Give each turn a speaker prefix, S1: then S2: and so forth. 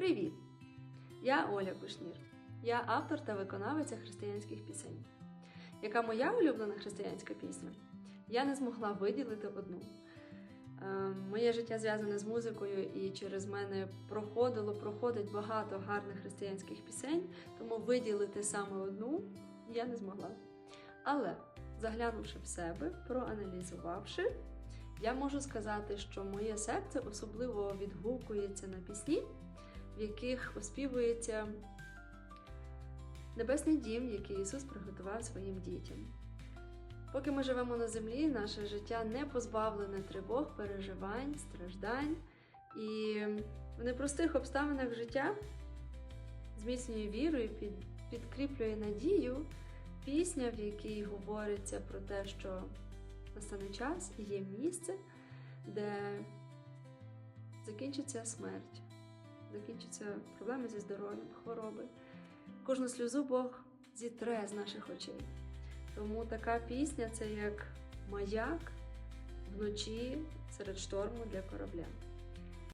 S1: Привіт! Я Оля Кушнір. Я автор та виконавиця християнських пісень. Яка моя улюблена християнська пісня? Я не змогла виділити одну. Е, Моє життя зв'язане з музикою, і через мене проходило, проходить багато гарних християнських пісень, тому виділити саме одну я не змогла. Але заглянувши в себе, проаналізувавши, я можу сказати, що моє серце особливо відгукується на пісні, в яких оспівується небесний дім, який Ісус приготував своїм дітям. Поки ми живемо на землі, наше життя не позбавлене тривог, переживань, страждань. І в непростих обставинах життя зміцнює віру і під, підкріплює надію пісня, в якій говориться про те, що настане час і є місце, де закінчиться смерть, закінчаться проблеми зі здоров'ям, хвороби. Кожну сльозу Бог зітре з наших очей. Тому така пісня це як маяк вночі серед шторму для корабля.